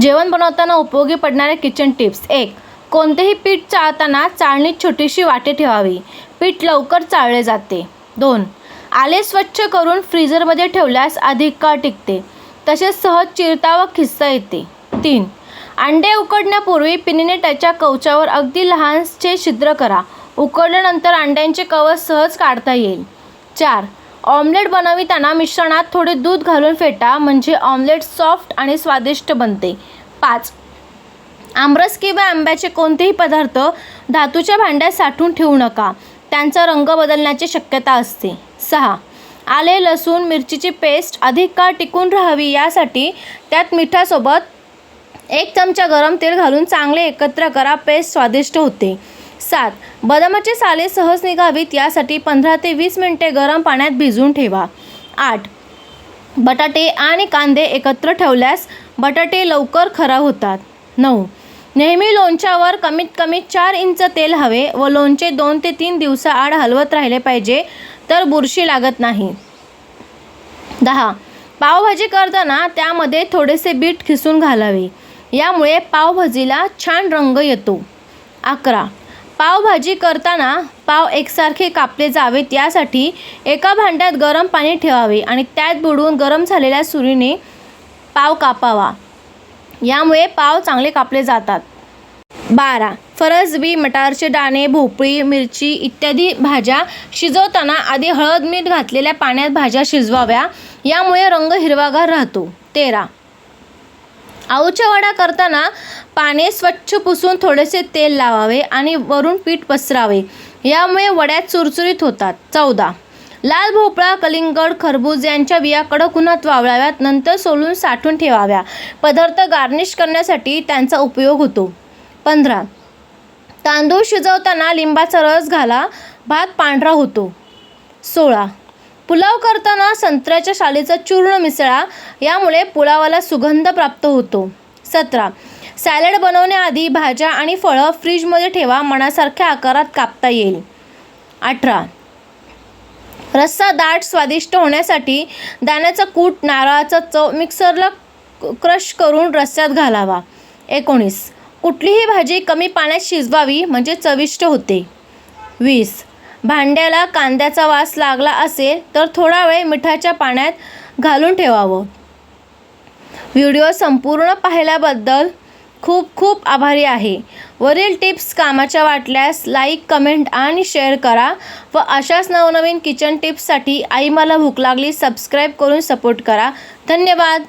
जेवण बनवताना उपयोगी पडणाऱ्या किचन टिप्स एक कोणतेही पीठ चाळताना चाळणीत छोटीशी वाटे ठेवावी. पीठ लवकर चाळले जाते. दोन आले स्वच्छ करून फ्रीजरमध्ये ठेवल्यास अधिक काळ टिकते. तसेच सहज चिरता व खिस्ता येते. तीन अंडे उकडण्यापूर्वी पिनीने त्याच्या कवचावर अगदी लहानचे छिद्र करा. उकडल्यानंतर अंड्यांचे कवच सहज काढता येईल. चार ऑमलेट बनविताना मिश्रणात थोडे दूध घालून फेटा म्हणजे ऑमलेट सॉफ्ट आणि स्वादिष्ट बनते. पाच. आमरस किंवा आंब्याचे कोणतेही पदार्थ धातूच्या भांड्यात साठवून ठेवू नका. त्यांचा रंग बदलण्याची शक्यता असते. सहा. आले लसूण मिरचीची पेस्ट अधिक काळ टिकून राहावी यासाठी त्यात मिठासोबत एक चमचा गरम तेल घालून चांगले एकत्र करा पेस्ट स्वादिष्ट होते. सात. बदामाचे साले सहज निघावीत यासाठी पंधरा ते वीस मिनिटे गरम पाण्यात भिजून ठेवा. आठ. बटाटे आणि कांदे एकत्र ठेवल्यास बटाटे लवकर खराब होतात. नऊ. नेहमी लोणच्यावर कमीत कमी चार इंच तेल हवे व लोणचे दोन ते तीन दिवसाआड हलवत राहिले पाहिजे तर बुरशी लागत नाही. दहा. पावभाजी करताना त्यामध्ये थोडेसे बीट खिसून घालावे. यामुळे पावभाजीला छान रंग येतो. अकरा. पावभाजी करताना पाव एकसारखे कापले जावेत यासाठी एका भांड्यात गरम पाणी ठेवावे आणि त्यात बुडवून गरम झालेल्या सुरीने पाव कापावा. यामुळे पाव चांगले कापले जातात. बारा. फरसबी मटारचे दाणे भोपळी मिरची इत्यादी भाज्या शिजवताना आधी हळद मीठ घातलेल्या पाण्यात भाज्या शिजवाव्या. यामुळे रंग हिरवागार राहतो. तेरा. आऊच्या वडा करताना पाने स्वच्छ पुसून थोडेसे तेल लावावे आणि वरून पीठ पसरावे. यामुळे वड्या चुरचुरीत होतात. चौदा. लाल भोपळा कलिंगड खरबूज यांच्या बिया कडक उन्हात वावळाव्यात नंतर सोलून साठवून ठेवाव्या. पदार्थ गार्निश करण्यासाठी त्यांचा उपयोग होतो. पंधरा. तांदूळ शिजवताना लिंबाचा रस घाला. भात पांढरा होतो. सोळा. पुलाव करताना संत्र्याच्या शालीचा चूर्ण मिसळा यामुळे पुलावाला सुगंध प्राप्त होतो. सतरा. सॅलड बनवण्याआधी भाज्या आणि फळं फ्रीजमध्ये ठेवा मनासारख्या आकारात कापता येईल. अठरा. रस्सा दाट स्वादिष्ट होण्यासाठी दाण्याचा कूट नारळाचा चव मिक्सरला क्रश करून रस्स्यात घालावा. एकोणीस. कुठलीही भाजी कमी पाण्यात शिजवावी म्हणजे चविष्ट होते. वीस. भांड्याला कांद्याचा वास लागला असेल तर थोडा वेळ मिठाच्या पाण्यात घालून ठेवावं. व्हिडिओ संपूर्ण पाहिल्याबद्दल खूप खूप आभारी आहे. वरील टिप्स कामाच्या वाटल्यास लाईक कमेंट आणि शेअर करा व अशाच नवनवीन किचन टिप्ससाठी आई मला भूक लागली सबस्क्राईब करून सपोर्ट करा. धन्यवाद.